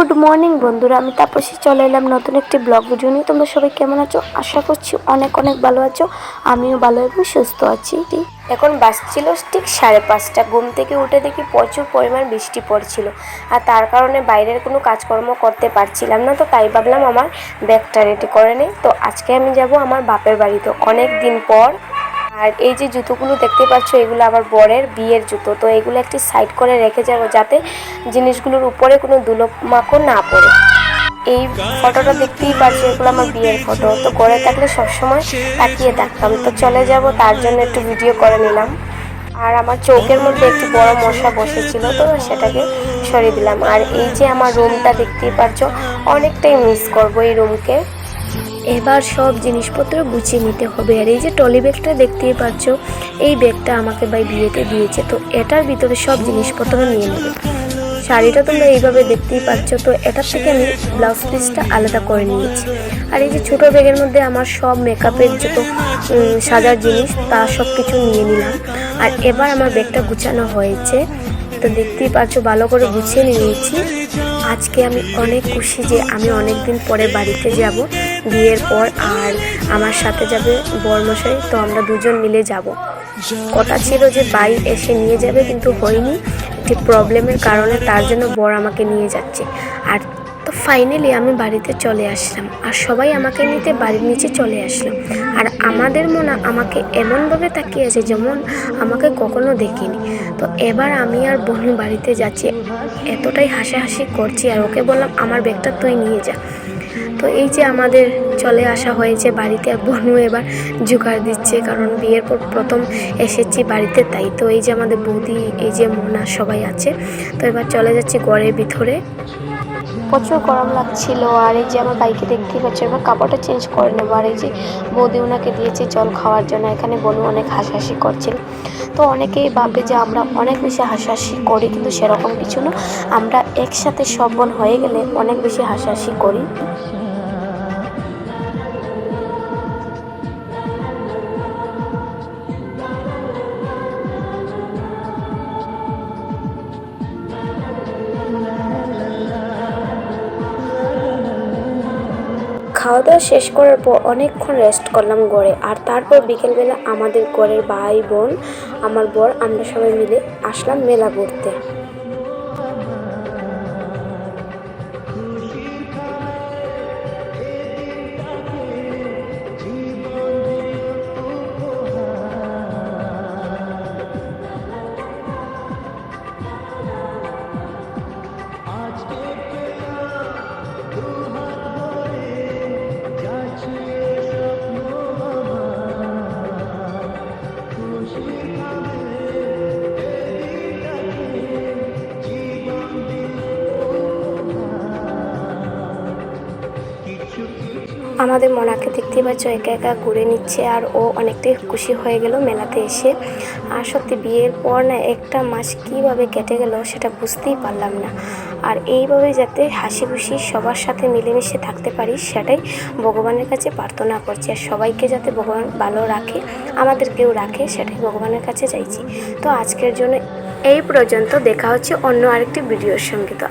Good morning বন্ধুরা। আমি তাপসী, চলে এলাম নতুন একটি ব্লগ ভিডিও নিয়ে। তোমরা সবাই কেমন আছো? আশা করছি অনেক অনেক ভালো আছো। আমিও ভালো এবং সুস্থ আছি। এখন বাজছিল ঠিক সাড়ে পাঁচটা। ঘুম থেকে উঠে দেখি প্রচুর পরিমাণ বৃষ্টি পড়ছিল। আর তার কারণে বাইরের কোনো কাজকর্ম করতে পারছিলাম না। তো তাই ভাবলাম আমার ব্যাগটা রেডি করে নেই। তো আজকে আমি যাব আমার বাপের বাড়িতে। অনেক দিন পর আর এই যে জুতোগুলো দেখতে পাচ্ছ, এগুলো আমার বরের বিয়ের জুতো। তো এগুলো একটি সাইড করে রেখে যাব যাতে জিনিসগুলোর উপরে কোনো ধুলো মাকড় না পড়ে। এই ফটোটা দেখতেই পাচ্ছি, এগুলো আমার বিয়ের ফটো। তো করে থাকলে সবসময় তাকিয়ে থাকতাম। তো চলে যাব, তার জন্য একটু ভিডিও করে নিলাম। আর আমার চোখের মধ্যে একটি বড় মশা বসেছিল, তো সেটাকে সরিয়ে দিলাম। আর এই যে আমার রুমটা দেখতেই পাচ্ছ, অনেকটাই মিস করব এই রুমকে এবার সব জিনিসপত্র গুছিয়ে নিতে হবে। আর এই যে টলি ব্যাগটা দেখতেই পাচ্ছ, এই ব্যাগটা আমাকে ভাই বিয়েতে দিয়েছে। তো এটার ভিতরে সব জিনিসপত্র নিয়ে নেবে। শাড়িটা তোমরা এইভাবে দেখতেই পাচ্ছ। তো এটার থেকে আমি ব্লাউজ পিসটা আলাদা করে নিয়েছি। আর এই যে ছোটো ব্যাগের মধ্যে আমার সব মেকআপের যত সাজার জিনিস, তা সব কিছু নিয়ে নিলাম। আর এবার আমার ব্যাগটা গুছানো হয়েছে। তো দেখতেই পাচ্ছ, ভালো করে গুছিয়ে নিয়েছি। আজকে আমি অনেক খুশি যে আমি অনেক দিন পরে বাড়িতে যাব। বিয়ের পর আর আমার সাথে যাবে বরমশাই, তো আমরা দুজন মিলে যাব। কথা ছিল যে বাড়ি এসে নিয়ে যাবে, কিন্তু হয়নি। একটি প্রবলেমের কারণে তার জন্য বর আমাকে নিয়ে যাচ্ছে। আর তো ফাইনালি আমি বাড়িতে চলে আসলাম। আর সবাই আমাকে নিতে বাড়ির নিচে চলে আসলাম আর আমাদের মনে আমাকে এমনভাবে তাকিয়ে আছে যেমন আমাকে কখনো দেখিনি। তো এবার আমি আর বোন বাড়িতে যাচ্ছি। এতটাই হাসাহাসি করছি আর ওকে বললাম, আমার ব্যাগটা তুই নিয়ে যা। তো এই যে আমাদের চলে আসা হয়েছে বাড়িতে বনু এবার জোগাড় দিচ্ছে কারণ বিয়ের পর প্রথম এসেছি বাড়িতে, তাই তো এই যে আমাদের বৌদি, এই যে মোনা সবাই আছে। তো এবার চলে যাচ্ছি ঘরের ভিতরে। প্রচুর গরম লাগছিল, আর এই যে আমার বাইকে দেখতে পাচ্ছি এবার কাপড়টা চেঞ্জ করে নেব। আর এই যে বৌদি ওনাকে দিয়েছে জল খাওয়ার জন্য, এখানে বনু অনেক হাসাহাসি করছিল। তো অনেকেই ভাবে যে আমরা অনেক বেশি হাসাহাসি করি, কিন্তু সেরকম কিছু না। আমরা একসাথে সব হয়ে গেলে অনেক বেশি হাসাহাসি করি। খাওয়া দাওয়া শেষ করার পর অনেকক্ষণ রেস্ট করলাম গড়ে আর তারপর বিকেলবেলা আমাদের গড়ের ভাই বোন, আমার বর, আমরা সবাই মিলে আসলাম মেলা ঘুরতে। আমাদের মনাকে দেখতেই পাচ্ছ, একা একা ঘুরে নিচ্ছে আর ও অনেকটাই খুশি হয়ে গেল মেলাতে এসে। আর সত্যি বিয়ের পর না একটা মাস কীভাবে কেটে গেল সেটা বুঝতেই পারলাম না। আর এইভাবে যাতে হাসি খুশি সবার সাথে মিলেমিশে থাকতে পারি, সেটাই ভগবানের কাছে প্রার্থনা করছি। আর সবাইকে যাতে ভগবান ভালো রাখে, আমাদেরকেও রাখে, সেটাই ভগবানের কাছে চাইছি। তো আজকের জন্য এই পর্যন্ত। দেখা হচ্ছে অন্য আরেকটি ভিডিওর সঙ্গে। তো